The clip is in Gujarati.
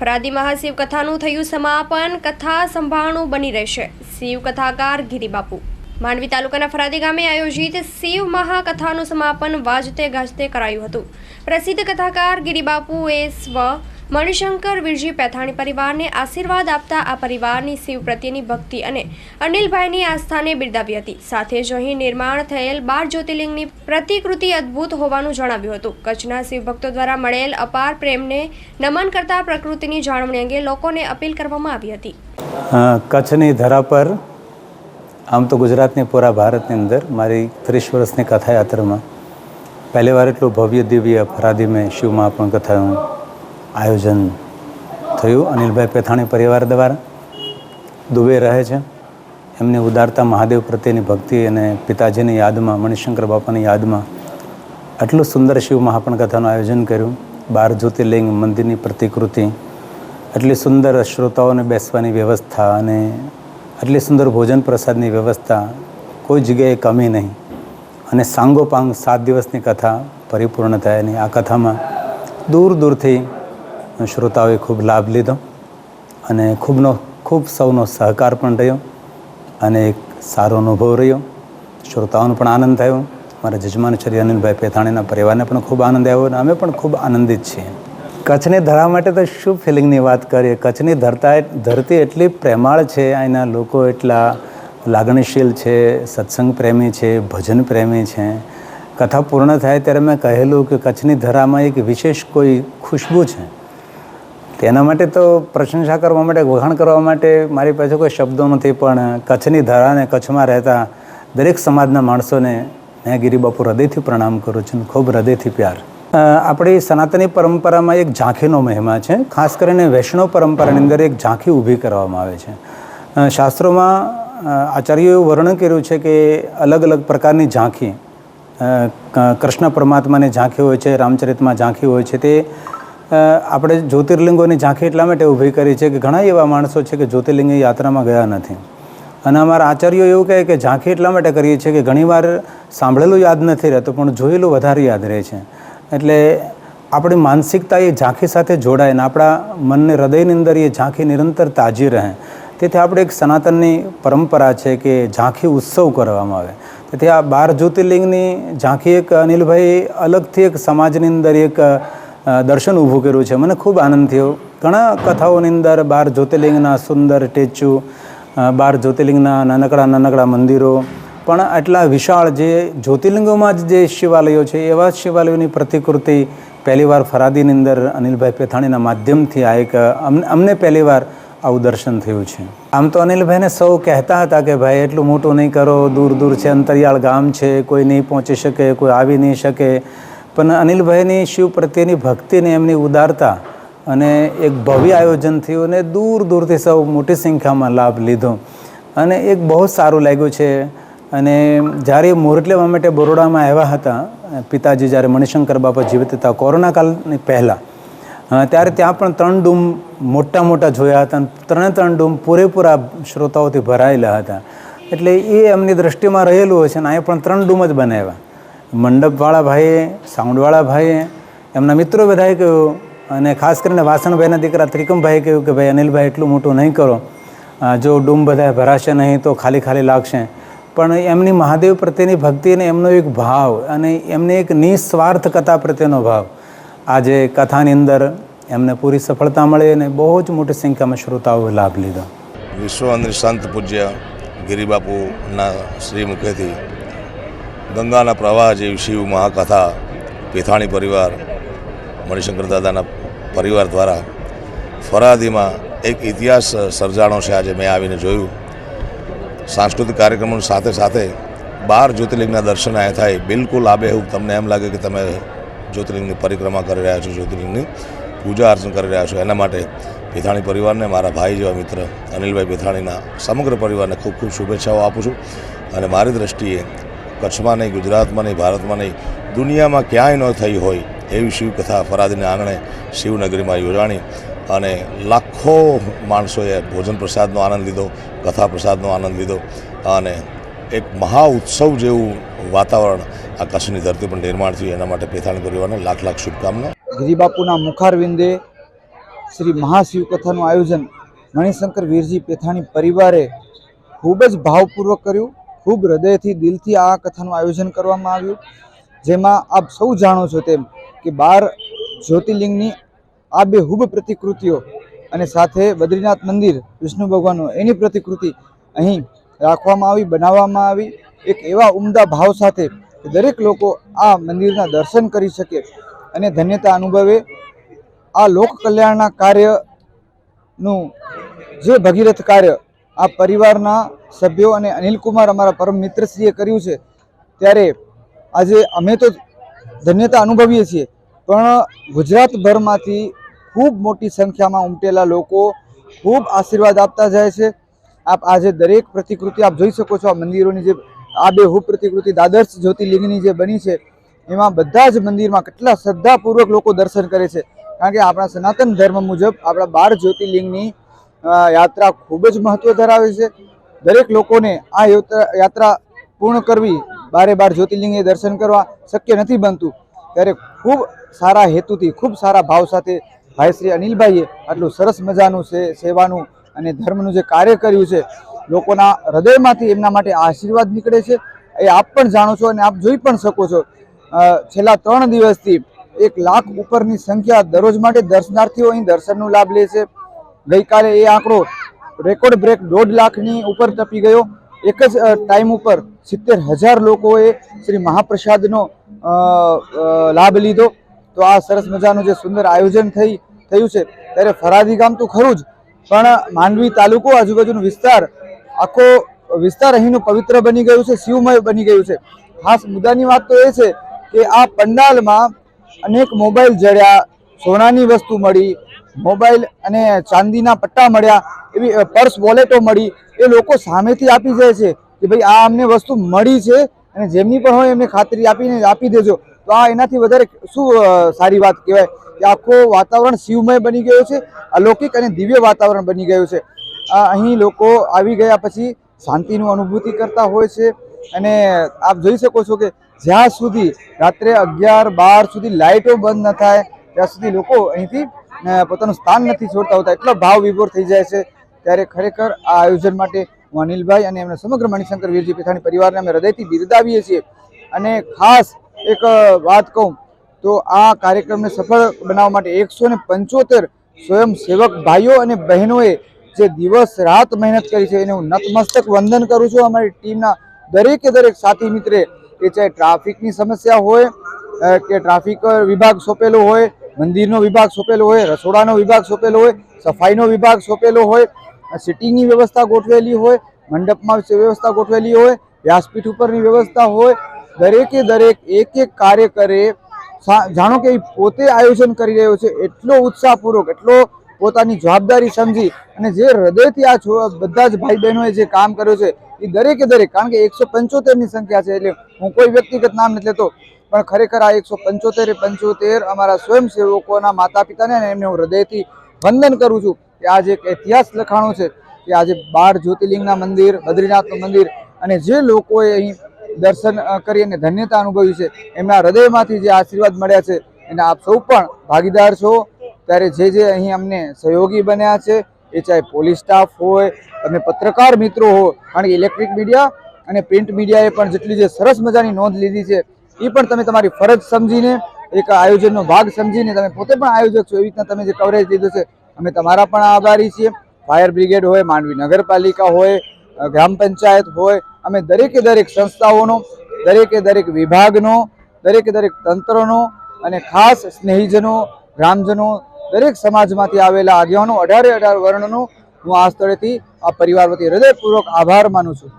ફરાદી મહાશિવ કથાનું થયું સમાપન. કથા સંભાળણું બની રહેશે. શિવ કથાકાર ગિરિબાપુ. માંડવી તાલુકાના ફરાદી ગામે આયોજિત શિવ મહાકથાનું સમાપન વાજતે ગાજતે કરાયું હતું. પ્રસિદ્ધ કથાકાર ગિરિબાપુએ સ્વ મણિશંકર, વિરજી પેથાણી પરિવારને આશીર્વાદ આપતા આ પરિવારની શિવ પ્રત્યેની ભક્તિ અને અનિલભાઈની આસ્થાને બિરદાવી હતી. સાથે જ અહીં નિર્માણ થયેલ બાર જ્યોતિર્લિંગની પ્રતિકૃતિ અદ્ભુત હોવાનું જણાવ્યું હતું. કચ્છના શિવભક્તો દ્વારા મળેલ અપાર પ્રેમને નમન કરતા પ્રકૃતિની જાળવણી અંગે લોકોને અપીલ કરવામાં આવી હતી. કચ્છની ધરા પર, આમ તો ગુજરાતની પૂરા ભારતની અંદર, મારી ત્રીસ વર્ષની કથાયાત્રામાં પહેલી વાર એટલું ભવ્ય દિવ્ય ફરાદીમાં શિવ મહાપણ કથાનું આયોજન થયું. અનિલભાઈ પેથાણી પરિવાર દ્વારા દુબે રહે છે. એમની ઉદારતા મહાદેવ પ્રત્યેની ભક્તિ અને પિતાજીની યાદમાં, મણિશંકર બાપાની યાદમાં આટલું સુંદર શિવ મહાપણ કથાનું આયોજન કર્યું. બાર જ્યોતિર્લિંગ મંદિરની પ્રતિકૃતિ, આટલી સુંદર શ્રોતાઓને બેસવાની વ્યવસ્થા અને આટલી સુંદર ભોજન પ્રસાદની વ્યવસ્થા કોઈ જગ્યાએ કમી નહીં. અને સાંગોપાંગ સાત દિવસની કથા પરિપૂર્ણ થયાની આ કથામાં દૂર દૂરથી શ્રોતાઓએ ખૂબ લાભ લીધો અને ખૂબનો ખૂબ સૌનો સહકાર પણ રહ્યો અને એક સારો અનુભવ રહ્યો. શ્રોતાઓનો પણ આનંદ થયો. મારા જજમાન શ્રી અનિલભાઈ પેથાણીના પરિવારને પણ ખૂબ આનંદ આવ્યો અને અમે પણ ખૂબ આનંદિત છીએ. કચ્છની ધરા માટે તો શું ફિલિંગની વાત કરીએ? કચ્છની ધરતા ધરતી એટલી પ્રેમાળ છે, અહીંના લોકો એટલા લાગણીશીલ છે, સત્સંગ પ્રેમી છે, ભજન પ્રેમી છે. કથા પૂર્ણ થાય ત્યારે મેં કહેલું કે કચ્છની ધરામાં એક વિશેષ કોઈ ખુશ્બુ છે. તેના માટે તો પ્રશંસા કરવા માટે, વખાણ કરવા માટે મારી પાસે કોઈ શબ્દો નથી, પણ કચ્છની ધરાને કચ્છમાં રહેતા દરેક સમાજના માણસોને મેં ગિરિબાપુ હૃદયથી પ્રણામ કરું છું ખૂબ હૃદયથી પ્યાર. આપણી સનાતની પરંપરામાં એક ઝાંખીનો મહિમા છે. ખાસ કરીને વૈષ્ણવ પરંપરાની અંદર એક ઝાંખી ઊભી કરવામાં આવે છે. શાસ્ત્રોમાં આચાર્યોએ વર્ણન કર્યું છે કે અલગ અલગ પ્રકારની ઝાંખી કૃષ્ણ પરમાત્માની ઝાંખી હોય છે, રામચરિતમાં ઝાંખી હોય છે, તે આપણે જ્યોતિર્લિંગોની ઝાંખી એટલા માટે ઊભી કરી છે કે ઘણા એવા માણસો છે કે જ્યોતિર્લિંગ યાત્રામાં ગયા નથી. અને અમારા આચાર્યો એવું કહે કે ઝાંખી એટલા માટે કરીએ છીએ કે ઘણીવાર સાંભળેલું યાદ નથી રહેતું, પણ જોયેલું વધારે યાદ રહે છે. એટલે આપણી માનસિકતા એ ઝાંખી સાથે જોડાય ને આપણા મનને હૃદયની અંદર એ ઝાંખી નિરંતર તાજી રહે. તેથી આપણે એક સનાતનની પરંપરા છે કે ઝાંખી ઉત્સવ કરવામાં આવે. તેથી આ બાર જ્યોતિર્લિંગની ઝાંખી એક અનિલભાઈ અલગથી એક સમાજની અંદર એક દર્શન ઊભું કર્યું છે. મને ખૂબ આનંદ થયો. ઘણા કથાઓની અંદર બાર જ્યોતિર્લિંગના સુંદર સ્ટેચ્યુ બાર જ્યોતિર્લિંગના નાનકડા નાનકડા મંદિરો. પણ આટલા વિશાળ જે જ્યોતિર્લિંગોમાં જ જે શિવાલયો છે, એવા શિવાલયોની પ્રતિકૃતિ પહેલીવાર ફરાદીની અંદર અનિલભાઈ પેથાણીના માધ્યમથી આ એક અમને અમને પહેલીવાર આવું દર્શન થયું છે. આમ તો અનિલભાઈને સૌ કહેતા હતા કે, ભાઈ, એટલું મોટું નહીં કરો. દૂર દૂર છે, અંતરિયાળ ગામ છે. કોઈ નહીં પહોંચી શકે, કોઈ આવી નહીં શકે. પણ અનિલભાઈની શિવ પ્રત્યેની ભક્તિને એમની ઉદારતા અને એક ભવ્ય આયોજન થયું અને દૂર દૂરથી સૌ મોટી સંખ્યામાં લાભ લીધો. અને એક બહુ સારું લાગ્યું છે. અને જ્યારે મોરટ લેવા માટે બરોડામાં આવ્યા હતા, પિતાજી જ્યારે મણિશંકર બાપા જીવિત હતા કોરોના કાલની પહેલાં ત્યારે ત્યાં પણ ત્રણ ડૂમ મોટા મોટા જોયા હતા અને ત્રણે ત્રણ ડૂમ પૂરેપૂરા શ્રોતાઓથી ભરાયેલા હતા. એટલે એ એમની દ્રષ્ટિમાં રહેલું હોય છે અને અહીંયા પણ ત્રણ ડૂમ જ બનાવ્યા. મંડપવાળા ભાઈએ સાઉન્ડવાળા ભાઈએ, એમના મિત્રો બધાએ કહ્યું અને ખાસ કરીને વાસણભાઈના દીકરા ત્રિકમભાઈએ કહ્યું કે, ભાઈ, અનિલભાઈ, એટલું મોટું નહીં કરો. જો ડૂમ બધા ભરાશે નહીં તો ખાલી ખાલી લાગશે. પણ એમની મહાદેવ પ્રત્યેની ભક્તિ અને એમનો એક ભાવ અને એમને એક નિસ્વાર્થ કથા પ્રત્યેનો ભાવ. આજે કથાની અંદર એમને પૂરી સફળતા મળી અને બહુ જ મોટી સંખ્યામાં શ્રોતાઓએ લાભ લીધો. વિશ્વ અને સંત પૂજ્ય ગિરિબાપુના શ્રી મુખેથી ગંગાના પ્રવાહ જેવી શિવ મહાકથા પેથાણી પરિવાર, મણિશંકર દાદાના પરિવાર દ્વારા ફરાદીમાં એક ઇતિહાસ સર્જાણો છે. આજે મેં આવીને જોયું. સાંસ્કૃતિક કાર્યક્રમોની સાથે સાથે બાર જ્યોતિર્લિંગના દર્શન અહીંયા થાય. બિલકુલ આબેહૂબ તમને એમ લાગે કે તમે જ્યોતિર્લિંગની પરિક્રમા કરી રહ્યા છો, જ્યોતિર્લિંગની પૂજા અર્ચન કરી રહ્યા છો. એના માટે પેથાણી પરિવારને, મારા ભાઈ જેવા મિત્ર અનિલભાઈ પેથાણીના સમગ્ર પરિવારને ખૂબ ખૂબ શુભેચ્છાઓ આપું છું અને મારી દ્રષ્ટિએ કચ્છમાં નહીં, ગુજરાતમાં નહીં, ભારતમાં નહીં, દુનિયામાં ક્યાંય ન થઈ હોય એવી શિવકથા ફરાદીને આંગણે શિવનગરીમાં યોજાણી અને લાખો માણસોએ ભોજન પ્રસાદનો આનંદ લીધો, કથા પ્રસાદનો આનંદ લીધો અને એક મહા ઉત્સવ જેવું વાતાવરણ આ કચ્છની ધરતી પર નિર્માણ થયું. એના માટે પેથાણી પરિવારને લાખ લાખ શુભકામના. ગિરિબાપુના મુખારવિંદે શ્રી મહાશિવકથાનું આયોજન મણિશંકર વીરજી પેથાણી પરિવારે ખૂબ જ ભાવપૂર્વક કર્યું. ખૂબ હૃદયથી, દિલથી આ કથાનું આયોજન કરવામાં આવ્યું. જેમાં આપ સૌ જાણો છો તેમ કે બાર જ્યોતિર્લિંગની આ બે હુબ પ્રતિકૃતિઓ અને સાથે બદ્રીનાથ મંદિર, વિષ્ણુ ભગવાનનું એની પ્રતિકૃતિ અહીં રાખવામાં આવી, બનાવવામાં આવી. એક એવા ઉમદા ભાવ સાથે દરેક લોકો આ મંદિરના દર્શન કરી શકે અને ધન્યતા અનુભવે. આ લોક કલ્યાણના કાર્યનું જે ભગીરથ કાર્ય આ પરિવારના સભ્યો અને અનિલકુમાર અમારા પરમ મિત્રશ્રીએ કર્યું છે. ત્યારે આજે અમે તો ધન્યતા અનુભવીએ છીએ, પણ ગુજરાતભરમાંથી ખૂબ મોટી સંખ્યામાં ઉમટેલા લોકો ખૂબ આશીર્વાદ આપતા જાય છે. આપ આજે દરેક પ્રતિકૃતિ આપ જોઈ શકો છો, આ મંદિરોની જે આ બે હુબ પ્રતિકૃતિ દાદર્શ જ્યોતિર્લિંગની જે બની છે, એમાં બધા જ મંદિરમાં કેટલા શ્રદ્ધાપૂર્વક લોકો દર્શન કરે છે. કારણ કે આપણા સનાતન ધર્મ મુજબ આપણા બાર જ્યોતિર્લિંગની યાત્રા ખૂબ જ મહત્વ ધરાવે છે. દરેક લોકોને આ યાત્રા પૂર્ણ કરવી, બારે બાર જ્યોતિર્લિંગે દર્શન કરવા શક્ય નથી બનતું. ત્યારે ખૂબ સારા હેતુથી, ખૂબ સારા ભાવ સાથે ભાઈ શ્રી અનિલભાઈએ આટલું સરસ મજાનું છે સેવાનું અને ધર્મનું જે કાર્ય કર્યું છે, લોકોના હૃદયમાંથી એમના માટે આશીર્વાદ નીકળે છે. એ આપ પણ જાણો છો અને આપ જોઈ પણ શકો છો. છેલ્લા ત્રણ દિવસથી એક લાખ ઉપરની સંખ્યા દરરોજ માટે દર્શનાર્થીઓ અહીં દર્શનનો લાભ લે છે. ગઈકાલે એ આંકડો રેકોર્ડ બ્રેક દોઢ લાખની ઉપર ટપી ગયો. એક જ ટાઈમ ઉપર સિત્તેર હજાર લોકોએ શ્રી મહાપ્રસાદનો લાભ લીધો. તો આ સરસ મજાનું જે સુંદર આયોજન થઈ, થયું છે, ત્યારે ફરાદી ગામ તો ખરું જ, પણ માંડવી તાલુકો આજુબાજુનો વિસ્તાર, આખો વિસ્તાર અહીંનું પવિત્ર બની ગયું છે, શિવમય બની ગયું છે. ખાસ મુદ્દાની વાત તો એ છે કે આ પંડાલમાં અનેક મોબાઈલ જડ્યા, સોનાની વસ્તુ મળી મોબાઈલ અને ચાંદીના પટ્ટા મળ્યા, એવી પર્સ વોલેટો મળી, એ લોકો સામેથી આપી જાય છે કે ભાઈ આ અમને વસ્તુ મળી છે અને જેમની પણ હોય એમને ખાતરી આપીને આપી દેજો. તો આ એનાથી વધારે શું સારી વાત કહેવાય? કે આખું વાતાવરણ શિવમય બની ગયું છે, અલૌકિક અને દિવ્ય વાતાવરણ બની ગયું છે. અહીં લોકો આવી ગયા પછી શાંતિનું અનુભૂતિ કરતા હોય છે અને આપ જોઈ શકો છો કે જ્યાં સુધી રાત્રે અગિયાર બાર સુધી લાઇટો બંધ ન થાય, ત્યાં સુધી લોકો અહીંથી પોતાનું સ્થાન નથી છોડતા હોતા, એટલો ભાવ વિભોર થઈ જાય છે. ત્યારે ખરેખર આ આયોજન માટે હું અનિલભાઈ અને એમના સમગ્ર મણિશંકર વીરજી પેથાણી પરિવારને અમે હૃદયથી બિરદાવીએ છીએ. અને ખાસ એક વાત કહું તો આ કાર્યક્રમને સફળ બનાવવા માટે એકસો ને પંચોતેર સ્વયંસેવક ભાઈઓ અને બહેનોએ જે દિવસ રાત મહેનત કરી છે, એને હું નતમસ્તક વંદન કરું છું. અમારી ટીમના દરેકે દરેક સાથી મિત્રે એ ચાહે ટ્રાફિકની સમસ્યા હોય કે ટ્રાફિક વિભાગ સોંપેલો હોય મંદિરનો વિભાગ સોંપેલો હોય, રસોડાનો વિભાગ સોંપેલો હોય, સફાઈનો વિભાગ સોંપેલો હોય સિટિંગની વ્યવસ્થા ગોઠવેલી હોય, મંડપમાં વ્યવસ્થા ગોઠવેલી હોય, વ્યાસપીઠ ઉપરની વ્યવસ્થા હોય, દરેકે દરેક એક એક કાર્ય કરે. જાણો કે એ પોતે આયોજન કરી રહ્યો છે, એટલો ઉત્સાહપૂર્વક, એટલો પોતાની જવાબદારી સમજી અને જે હૃદયથી આ બધા જ ભાઈ બહેનોએ જે કામ કર્યું છે, એ દરેકે દરેક, કારણ કે એકસો પંચોતેરની સંખ્યા છે, એટલે હું કોઈ વ્યક્તિગત નામ નથી લેતો પણ ખરેખર આ એકસો પંચોતેર પંચોતેર અમારા સ્વયંસેવકોના માતા પિતાને અને એમને હું હૃદયથી વંદન કરું છું કે આજે એક ઇતિહાસ લખાણો છે કે આજે બાર જ્યોતિર્લિંગના મંદિર, બદ્રીનાથનું મંદિર અને જે લોકોએ અહીં દર્શન કરી અને ધન્યતા અનુભવી છે, એમના હૃદયમાંથી જે આશીર્વાદ મળ્યા છે, એના આપ સૌ પણ ભાગીદાર છો. ત્યારે જે જે અહીં અમને સહયોગી બન્યા છે, એ ચાહે પોલીસ સ્ટાફ હોય, અને પત્રકાર મિત્રો હો કારણ કે ઇલેક્ટ્રિક મીડિયા અને પ્રિન્ટ મીડિયાએ પણ જેટલી જે સરસ મજાની નોંધ લીધી છે એ પણ તમે તમારી ફરજ સમજીને, એક આયોજનનો ભાગ સમજીને તમે પોતે પણ આયોજક છો. એવી રીતના તમે જે કવરેજ લીધું છે, અમે તમારા પણ આભારી છીએ. ફાયર બ્રિગેડ હોય, માંડવી નગરપાલિકા હોય ગ્રામ પંચાયત હોય, અમે દરેકે દરેક સંસ્થાઓનો, દરેકે દરેક વિભાગનો, દરેકે દરેક તંત્રનો અને ખાસ સ્નેહીજનો, ગ્રામજનો, દરેક સમાજમાંથી આવેલા આગેવાનો, અઢારે અઢાર વર્ણનો હું આ સ્થળેથી આ પરિવાર વતી હૃદયપૂર્વક આભાર માનું છું.